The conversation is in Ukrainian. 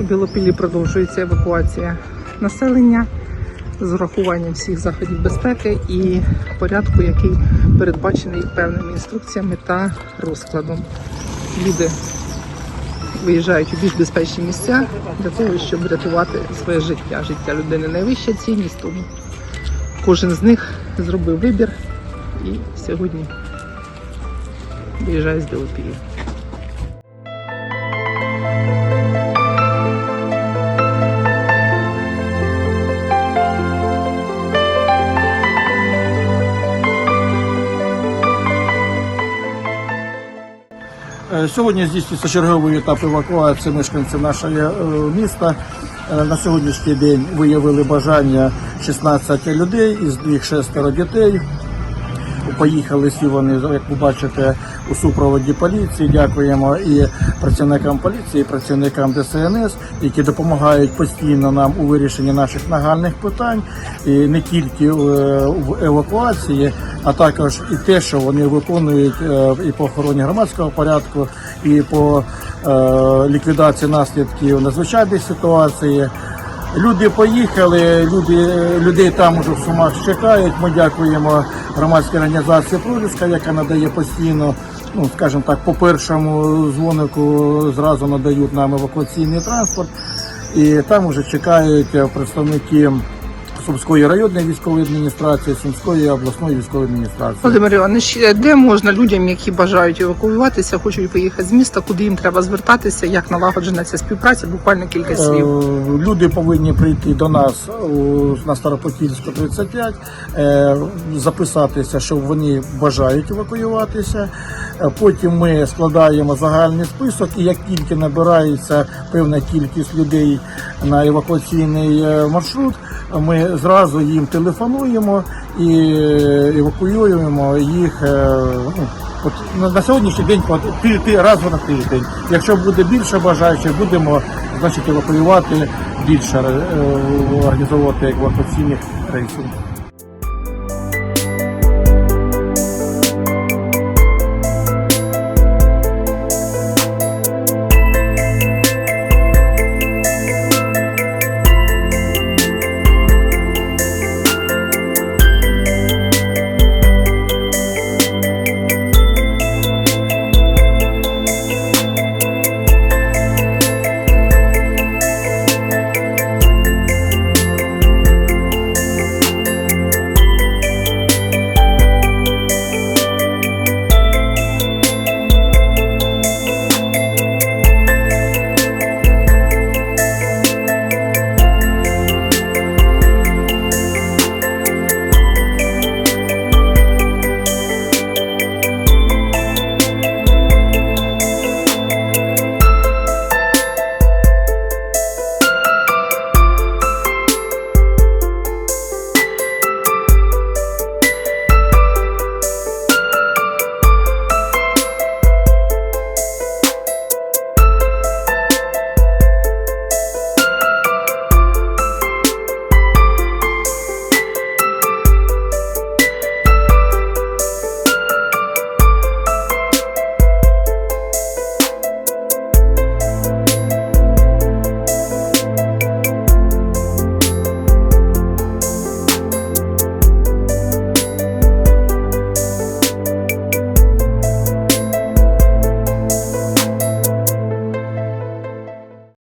У Білопіллі продовжується евакуація населення з урахуванням всіх заходів безпеки і порядку, який передбачений певними інструкціями та розкладом. Люди виїжджають у більш безпечні місця для того, щоб рятувати своє життя. Життя людини найвища цінність, тому кожен з них зробив вибір і сьогодні виїжджає з Білопілля. Сьогодні здійснюється черговий етап евакуації мешканців нашого е, міста. Е, На сьогоднішній день виявили бажання 16 людей, із них шестеро дітей. Поїхали всі вони, як ви бачите, у супроводі поліції. Дякуємо і працівникам поліції, і працівникам ДСНС, які допомагають постійно нам у вирішенні наших нагальних питань, і не тільки е, в евакуації, а також і те, що вони виконують е, і по охороні громадського порядку, і по е, ліквідації наслідків надзвичайної ситуації. Люди поїхали, люди, людей там уже в Сумах чекають. Ми дякуємо громадській організації Проліска, яка надає постійно, ну скажімо так, по першому дзвонику зразу надають нам евакуаційний транспорт. І там вже чекають представники Сумської районної військової адміністрації, Сумської обласної військової адміністрації. Володимир Іванович, де можна людям, які бажають евакуюватися, хочуть виїхати з міста, куди їм треба звертатися, як налагоджена ця співпраця? Буквально кілька слів. Е, Люди повинні прийти до нас на Старопотільську 35, е, записатися, що вони бажають евакуюватися. Е, Потім ми складаємо загальний список, і як тільки набирається певна кількість людей на евакуаційний е, маршрут, ми зразу їм телефонуємо і е, евакуюємо їх. е, ну, От на, сьогоднішній день раз на тиждень. Якщо буде більше бажаючих, будемо значить евакуювати більше, е, організовувати евакуаційних рейсів.